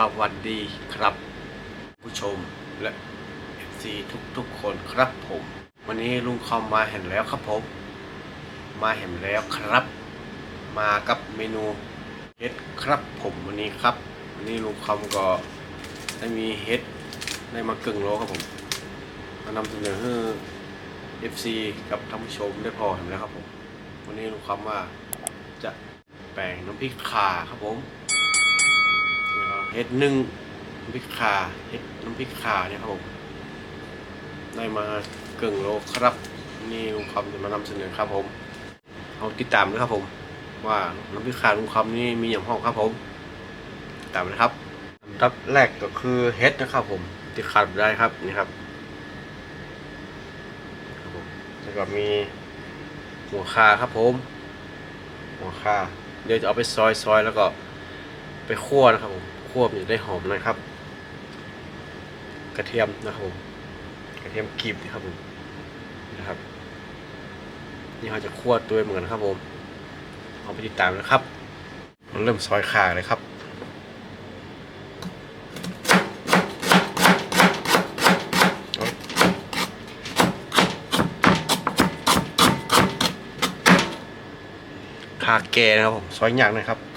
สวัสดีครับ ผู้ชมและ FC ทุกทุกๆคนครับผม วันนี้ลุงคอมมาเห็นแล้วครับผม มาเห็นแล้วครับ มากับเมนูเฮ็ดครับผมวันนี้ครับ วันนี้ลุงคอมก็ได้มีเฮ็ดได้มากึ่งโลครับผม มานำเสนอให้ FC กับท่านผู้ชมได้พอเห็นแล้วครับผม วันนี้ลุงคอมว่าจะแป่งน้ำพริกข่าครับผม เฮ็ดหนึ่งน้ำพริกขาเฮ็ดน้ำพริกขาเนี่ยครับผมได้มาเก่งโลครับ นี่ลุงคำจะมานำเสนอครับผม เอาติดตามด้วยครับผม ว่าน้ำพริกขาลุงคำนี่มีอย่างห้องครับผมติดตามนะครับอันดับแรกก็คือเฮ็ดนะครับผมที่ขาดได้ครับนี่ครับแล้วก็มีหัวคาครับผม หัวคาเดี๋ยวจะเอาไปซอยซอยๆแล้วก็ไปคั่วนะครับผม คั่วมันจะได้หอมหนะครับ กระเทียมนะครับผมกระเทียมกรีบนะครับผมนะครับนี่เราจะคั่วตัวเหมือนกันครับผมเอาไปติดตามนะครับเราเริ่มซอยขาเลยครับขาแกนะครับผมซอยหยักนะครับ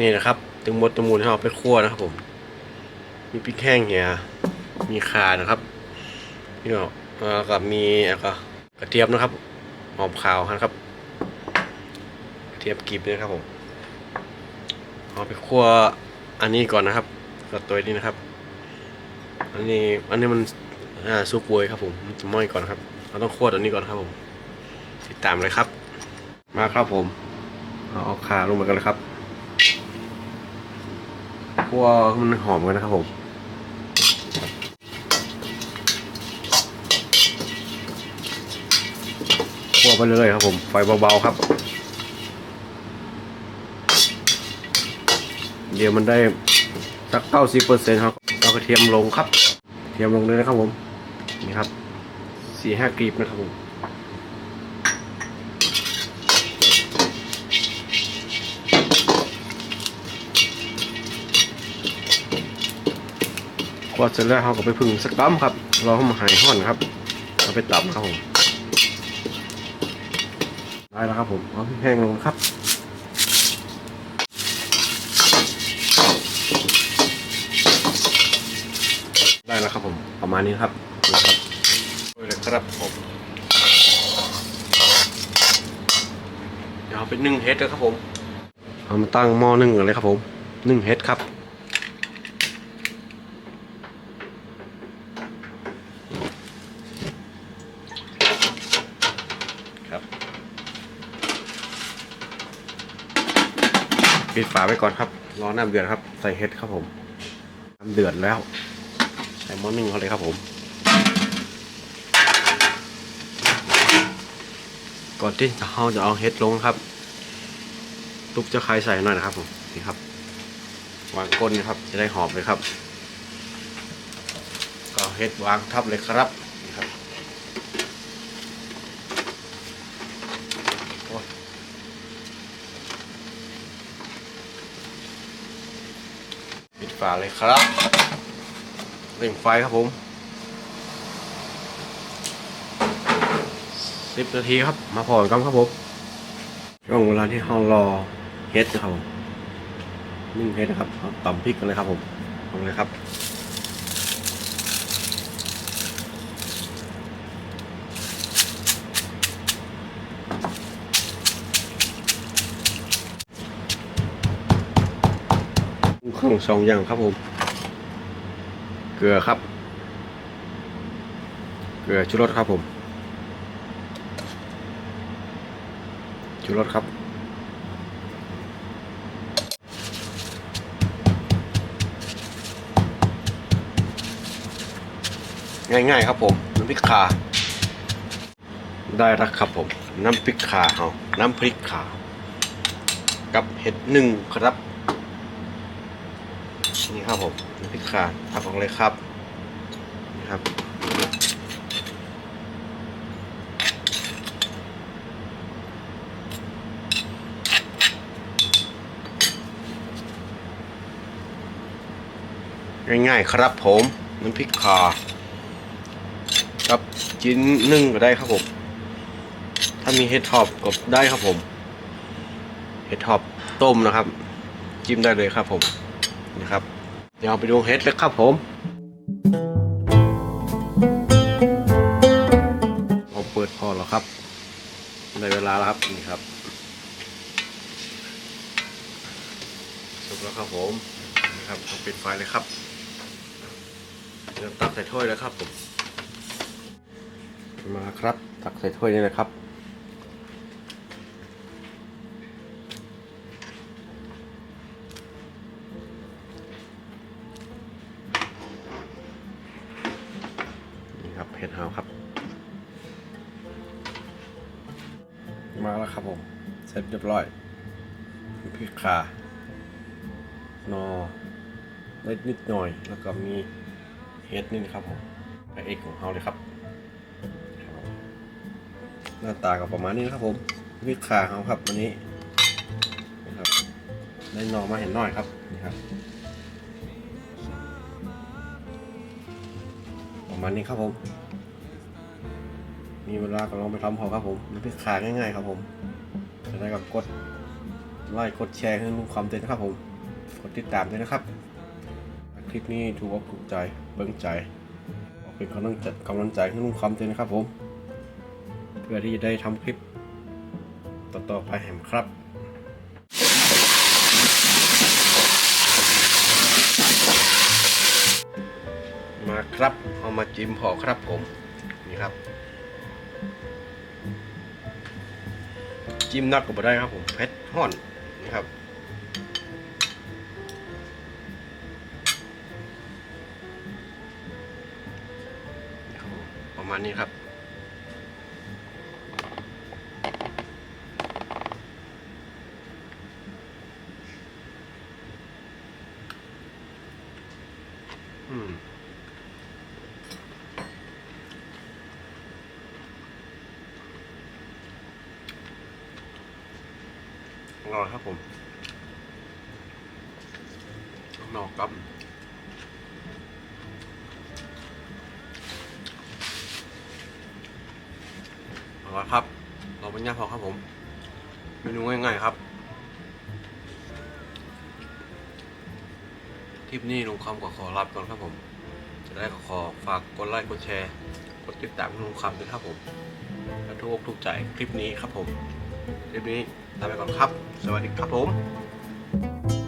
นี่นะครับตึงมดตะมูลที่เราไปคั่วนะครับผม มีพริกแห้งเหียมีข่านะครับนี่ก็แล้วก็มีแล้วก็กระเทียมนะครับหอมขาวนะครับกระเทียมกรีบด้วยนะครับผมเอาไปคั่วอันนี้ก่อนนะครับกับตัวนี้นะครับ อันนี้อันนี้มันอ่าซุปบวยครับผมมันจะไหม้ก่อนครับเราต้องคั่วตัวนี้ก่อนครับผมติดตามเลยครับ มาครับผม เอาเอาข่าลงมากันเลยครับ คั่วมันหอมกันนะครับผมคั่วไปเรื่อยๆครับผมไฟเบาๆครับ เดี๋ยวมันได้สักเก้าสิบเปอร์เซ็นต์ครับเอากระเทียมลงครับกระเทียมลงเลยนะครับผมนี่ครับสี่ห้ากรีบนะครับผม กวาดเสร็จแล้วเราก็ไปพึ่งสกกัมครับรอให้มันหายห้อนครับเอาไปตับครับผมได้แล้วครับผมเอาพริกแห้งลงครับได้แล้วครับผมประมาณนี้ครับนะครับด้วยเลยครับผมเดี๋ยวเอาไปนึ่งเฮ็ดเลยครับผมเอามาตั้งหม้อนึ่งกันเลยครับผมนึ่งเฮ็ดครับครับ ปิดฝาไว้ก่อนครับ รอน้ำเดือดครับ ใส่เห็ดครับผม น้ำเดือดแล้ว ใส่หม้อนึ่งเขาเลยครับผม ก่อนที่เราจะเอาเห็ดลงครับตุ๊กจะคายใส่หน่อยนะครับผมนี่ครับ วางก้นนะครับ จะได้หอมเลยครับ ก็เห็ดวางทับเลยครับนี่ครับ ปิดฝาเลยครับเร่งไฟครับผมสิบนาทีครับ มาผ่อนกันครับผมช่วงเวลาที่เรารอเฮ็ดนะครับนึ่งเฮ็ดนะครับตำพริกกันเลยครับผมลงเลยครับ เครื่องสองอย่างครับผม เกลือครับ เกลือชูรสครับผมชูรสครับ ง่ายๆครับผม น้ำพริกขาได้แล้วครับผม น้ำพริกขาเอาน้ำพริกขากับเห็ดหนึ่งครับ นี่ครับผมน้ำพริกขาทับออกเลยครับนี่ครับง่ายๆครับผมน้ำพริกขากับจิ้นนึ่งก็ได้ครับผม ถ้ามีเห็ดทอบก็ได้ครับผมเห็ดทอบต้มนะครับ จิ้มได้เลยครับผมนะครับ ดี๋ยวไปดูเห็ดเลยครับผมเอาเปิดพอแล้วครับได้เวลาแล้วครับนี่ครับสุกแล้วครับผมนี่ครับเอาปิดไฟเลยครับเดี๋ยวตักใส่ถ้วยแล้วครับผมมาครับ ตักใส่ถ้วยนี่นะครับ เห็ดหาครับ มาแล้วครับผมเสร็จเรียบร้อยพริกขานอเล็ดนิดหน่อย แล้วก็มีเห็ดนี่นะครับผมพระเอกของเขาเลยครับ หน้าตาก็ประมาณนี้นะครับผมพริกขาเขาครับวันนี้นะครับได้นอมาเห็นหน่อยครับนี่ครับประมาณนี้ครับผม มีเวลาก็ลองไปทำพอครับผมมันเป็นขาง่ายๆครับผมจะได้กับกดไลค์กดแชร์ให้ลุงความเต็นนะครับผม กดติดตามด้วยนะครับ คลิปนี้ถูกอกถูกใจเบิ้งใจขอเป็นกำลังใจกำลังใจให้ลุงความเต็นนะครับผม เพื่อที่จะได้ทำคลิป ต่อๆไปแหมครับมาครับเอามาจิ้มพอครับผม นี่ครับ จิ้มนักก็บ่ได้ครับผมเผ็ดห่อนนะครับประมาณนี้ครับ อืม อร่อยครับผมนอกกับอร่อยครับ เราเป็นย่าพอครับผม เมนูง่ายๆครับทริปนี้ลุงคำก็ขอรับก่อนครับผม จะได้ก็ขอฝากกดไลค์กดแชร์ กดติดตามลุงคำด้วยครับผมถ้าถูกอกถูกใจคลิปนี้ครับผม คลิปนี้ ลาไปก่อนครับ สวัสดีครับผม